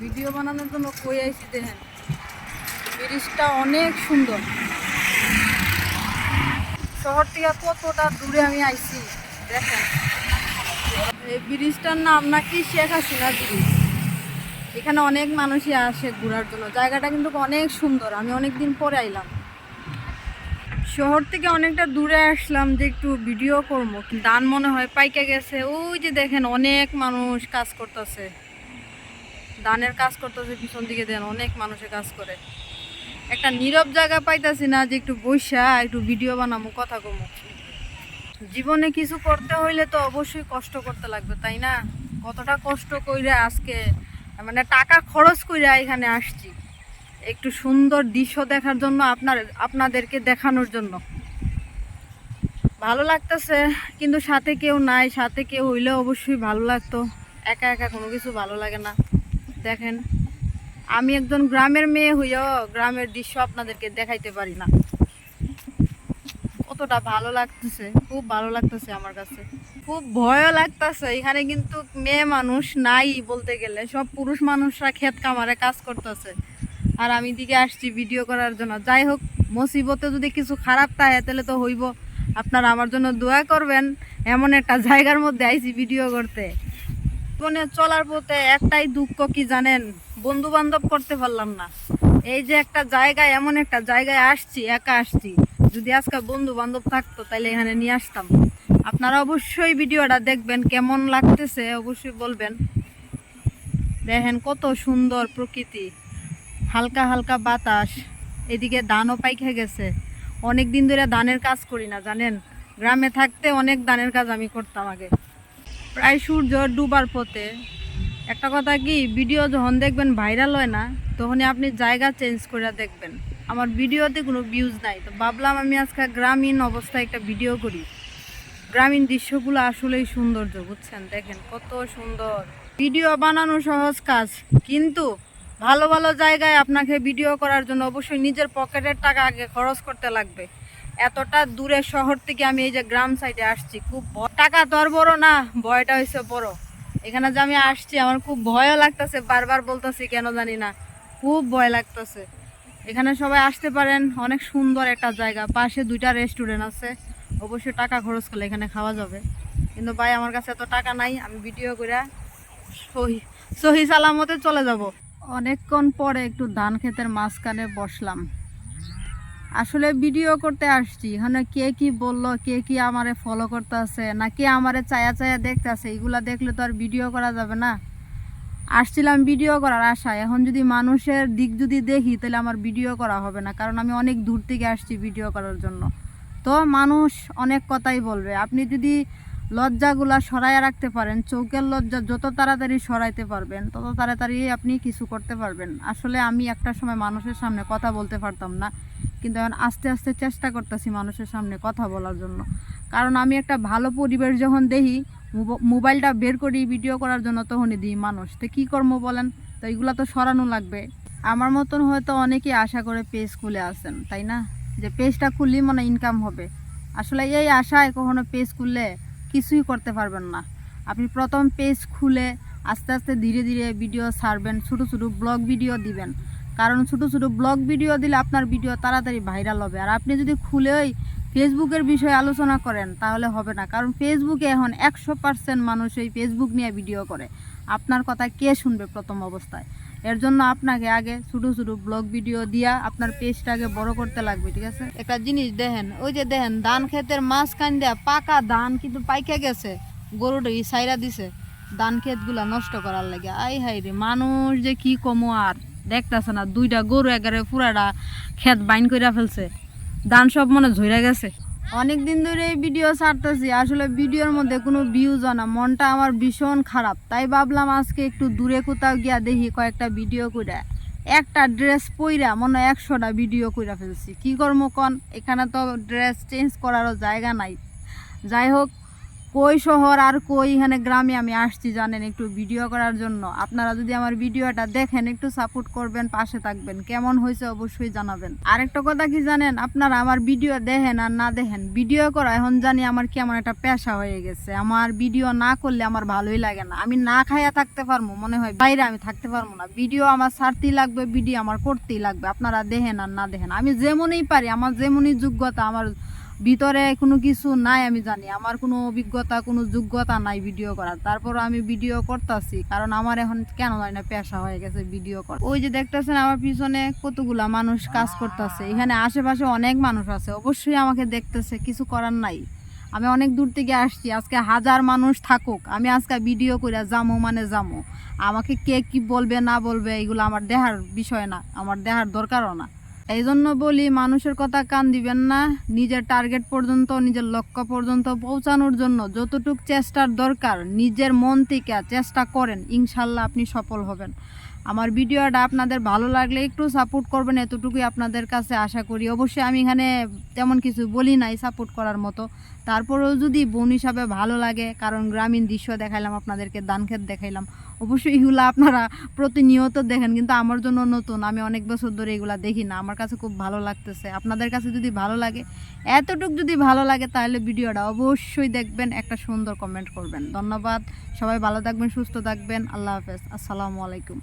Video বানানোর জন্য কই আইসি দেখেন। ব্রিজটা অনেক সুন্দর। শহর থেকে কতটা দূরে আমি আইছি, দেখেন। এই ব্রিজটার নাম নাকি শেখ হাসিনা ব্রিজ। এখানে অনেক মানুষই আসে ঘোরার জন্য। জায়গাটা কিন্তু অনেক সুন্দর। আমি অনেক দিন পরে আইলাম। শহর থেকে অনেকটা দূরে আসলাম যে একটু ভিডিও করব দান মনে হয় পাইকে গেছে। ওই যে দেখেন অনেক মানুষ কাজ করতেছে। দানের কাজ করতেছে, পিছন দিকে দেন অনেক মানুষে কাজ করে। একটা নীরব জায়গা পাইতাছি না যে একটু বৈশা একটু ভিডিও বানাবো কথা কমো। জীবনে কিছু করতে হইলে তো অবশ্যই কষ্ট করতে লাগবে, তাই না? কতটা কষ্ট কইরা আজকে মানে টাকা খরচ কইরা এখানে আসছি। একটু সুন্দর দৃশ্য দেখার জন্য আপনার, আপনাদেরকে দেখানোর জন্য। ভালো লাগতেছে, কিন্তু সাথে কেউ নাই, সাথে কেউ হইলে অবশ্যই ভালো লাগতো। একা একা কোনো কিছু ভালো লাগে না। দেখেন, আমি একজন গ্রামের মেয়ে হইয়াও গ্রামের দৃশ্য আপনাদেরকে দেখাইতে পারি না। কতটা ভালো লাগতেছে, খুব ভালো লাগতেছে আমার কাছে। খুব ভয়ও লাগতেছে, এখানে কিন্তু মেয়ে মানুষ নাই বলতে গেলে, সব পুরুষ মানুষরা ক্ষেত কামারে কাজ করতেছে। আর আমি দিকে আসছি ভিডিও করার জন্য। যাই হোক, মুসিবতে যদি কিছু খারাপ থাকে, তাহলে তো হইব। আপনারা আমার জন্য দোয়া করবেন, এমন একটা জায়গার মধ্যে আইছি ভিডিও করতে। জীবনে চলার পথে একটাই দুঃখ কি জানেন? বন্ধু বান্ধব করতে পারলাম না। এই যে একটা জায়গায়, এমন একটা জায়গায় আসছি, একা আসছি। যদি আজকে বন্ধু বান্ধব থাকতো তাহলে এখানে নিয়ে আসতাম। আপনারা অবশ্যই ভিডিওটা দেখবেন, কেমন লাগতেছে অবশ্যই বলবেন। দেখেন কত সুন্দর প্রকৃতি। হালকা হালকা বাতাস, এদিকে ধানও পাইকে গেছে। অনেক দিন ধরে ধানের কাজ করি না, জানেন? গ্রামে থাকতে অনেক ধানের কাজ আমি করতাম আগে। প্রায় সূর্য ডুবার পথে। একটা কথা কি ভিডিও যখন দেখবেন ভাইরাল হয় না, তখনই আপনি জায়গা চেঞ্জ করে দেখবেন। আমার ভিডিওতে কোনো ভিউজ নাই। তো ভাবলাম আমি আজকে গ্রামীণ অবস্থায় একটা ভিডিও করি। গ্রামীণ দৃশ্যগুলো আসলেই সৌন্দর্য, বুঝছেন? দেখেন কত সুন্দর। ভিডিও বানানো সহজ কাজ, কিন্তু ভালো ভালো জায়গায় আপনাকে ভিডিও করার জন্য অবশ্যই নিজের পকেটের টাকা আগে খরচ করতে লাগবে। এতটা দূরে শহর থেকে আমি এই যে গ্রাম সাইডে আসছি, খুব টাকা তো আর বড় না, ভয়টা হয়েছে বড়। এখানে যে আমি আসছি, আমার খুব ভয়ও লাগতেছে, বারবার বলতেছি, কেন জানি না, খুব ভয় লাগতেছে। এখানে সবাই আসতে পারেন, অনেক সুন্দর একটা জায়গা। পাশে দুইটা রেস্টুরেন্ট আছে, অবশ্যই টাকা খরচ করলে এখানে খাওয়া যাবে। কিন্তু ভাই, আমার কাছে এত টাকা নাই, আমি ভিডিও করে সহি সহি সালামতে চলে যাব। অনেকক্ষণ পরে একটু ধান ক্ষেতের মাঝখানে বসলাম। আসলে ভিডিও করতে আসছি। এখানে কে কি বলল, কে কি আমারে ফলো করতে আছে না কে আমারে চায়া চায়া দেখতে আছে এগুলা দেখলে তো আর ভিডিও করা যাবে না। আসছিলাম ভিডিও করার আশায়। এখন যদি মানুষের দিক যদি দেখি, তাহলে আমার ভিডিও করা হবে না। কারণ আমি অনেক দূর থেকে আসছি ভিডিও করার জন্য। তো মানুষ অনেক কথাই বলবে। আপনি যদি লজ্জাগুলা সরাইয়া রাখতে পারেন চৌকের লজ্জা যত তাড়াতাড়ি সরাইতে পারবেন, তত তাড়াতাড়ি আপনি কিছু করতে পারবেন। আসলে আমি একটা সময় মানুষের সামনে কথা বলতে পারতাম না। কিন্তু এখন আস্তে আস্তে চেষ্টা করতেছি মানুষের সামনে কথা বলার জন্য। কারণ আমি একটা ভালো পরিবেশ যখন দেখি মোবাইলটা বের করি ভিডিও করার জন্য তখনই দিই মানুষ। তো কী কর্ম বলেন? তো এগুলো তো সরানো লাগবে। আমার মতন হয়তো অনেকেই আশা করে পেজ খুলে আসেন তাই না? যে পেজটা খুললেই মনে ইনকাম হবে। আসলে এই আশায় কখনো পেজ খুললে কিছুই করতে পারবেন না। আপনি প্রথম পেজ খুলে আস্তে আস্তে ধীরে ধীরে ভিডিও ছাড়বেন, ছোটো ছোটো ব্লগ ভিডিও দিবেন। কারণ ছোটো ছোটো ব্লগ ভিডিও দিলে আপনার ভিডিও তাড়াতাড়ি ভাইরাল হবে। আর আপনি যদি খুলে ওই ফেসবুকের বিষয়ে আলোচনা করেন, তাহলে হবে না। কারণ ফেসবুকে এখন একশো পার্সেন্ট মানুষ এই ফেসবুক নিয়ে ভিডিও করে। আপনার কথা কে শুনবে প্রথম অবস্থায়? এর জন্য আপনাকে আগে ছোটো ছোটো ব্লগ ভিডিও দিয়া আপনার পেজটাকে বড় করতে লাগবে, ঠিক আছে? একটা জিনিস দেখেন, ওই যে দেখেন, ধান ক্ষেতের মাঝখান দেয়া পাকা ধান কিন্তু পাইকে গেছে। গরুটা সাইরা দিছে। ধান ক্ষেতগুলা নষ্ট করার লাগে। আই হাই রে, মানুষ যে কি কমো আর। দেখতেছে না, দুইটা গরু এগারে পুরাটা ক্ষেত বাইন কইরা ফেলছে। ধান সব মনে ঝইরা গেছে। অনেক দিন ধরে এই ভিডিও ছাড়তেছি, আসলে ভিডিওর মধ্যে কোনো ভিউজ না, মনটা আমার ভীষণ খারাপ। তাই ভাবলাম আজকে একটু দূরে কোথাও গিয়া দেখি কয়েকটা ভিডিও কইরা। একটা ড্রেস পইরা মনে হয় একশোটা ভিডিও কইরা ফেলছি। কি করব কন? এখানে তো ড্রেস চেঞ্জ করারও জায়গা নাই। যাই হোক কই শহর আর কই এখানে গ্রামে আমি আসছি জানেন একটু ভিডিও করার জন্য। আপনারা যদি আমার ভিডিওটা দেখেন, একটু সাপোর্ট করবেন, পাশে থাকবেন। কেমন হয়েছে অবশ্যই জানাবেন। আরেকটা কথা কি জানেন, আপনারা আমার ভিডিও দেখেন আর না দেখেন ভিডিও করা, এখন জানি আমার কেমন একটা পেশা হয়ে গেছে। আমার ভিডিও না করলে আমার ভালোই লাগে না। আমি না খাইয়া থাকতে পারব, মনে হয় বাইরে আমি থাকতে পারব না। ভিডিও আমার ছাড়তেই লাগবে ভিডিও আমার করতেই লাগবে। আপনারা দেখেন আর না দেখেন। আমি যেমনই পারি, আমার যেমনই যোগ্যতা, আমার ভিতরে কোনো কিছু নাই, আমি জানি। আমার কোনো অভিজ্ঞতা, কোনো যোগ্যতা নাই ভিডিও করার। তারপর আমি ভিডিও করতেছি, কারণ আমার এখন কেন জানি না পেশা হয়ে গেছে ভিডিও করা ওই যে দেখতেছেন আমার পিছনে কতগুলা মানুষ কাজ করতেছে। এখানে আশেপাশে অনেক মানুষ আছে, অবশ্যই আমাকে দেখতেছে, কিছু করার নাই। আমি অনেক দূর থেকে আসছি, আজকে হাজার মানুষ থাকুক, আমি আজকে ভিডিও করে যামো মানে যামো। আমাকে কে কি বলবে, না বলবে, এগুলো আমার দেহার বিষয় না, আমার দেহার দরকারও না। এই জন্য বলি মানুষের কথা কান দিবেন না, নিজের টার্গেট পর্যন্ত, নিজের লক্ষ্য পর্যন্ত পৌঁছানোর জন্য যতটুক চেষ্টার দরকার, নিজের মন থেকে চেষ্টা করেন, ইনশাল্লাহ আপনি সফল হবেন। আমার ভিডিওটা আপনাদের ভালো লাগলে একটু সাপোর্ট করবেন এতটুকুই আপনাদের কাছে আশা করি। অবশ্যই আমি এখানে তেমন কিছু বলি নাই সাপোর্ট করার মতো। তারপরেও যদি বোন হিসাবে ভালো লাগে, কারণ গ্রামীণ দৃশ্য দেখাইলাম, আপনাদেরকে ধান ক্ষেত দেখাইলাম, অবশ্যই এগুলো আপনারা প্রতিনিয়ত দেখেন, কিন্তু আমার জন্য নতুন। আমি অনেক বছর ধরে এগুলো দেখি না, আমার কাছে খুব ভালো লাগতেছে। আপনাদের কাছে যদি ভালো লাগে, এতটুক যদি ভালো লাগে, তাহলে ভিডিওটা অবশ্যই দেখবেন, একটা সুন্দর কমেন্ট করবেন। ধন্যবাদ, সবাই ভালো থাকবেন, সুস্থ থাকবেন, আল্লাহ হাফেজ, আসসালামু আলাইকুম।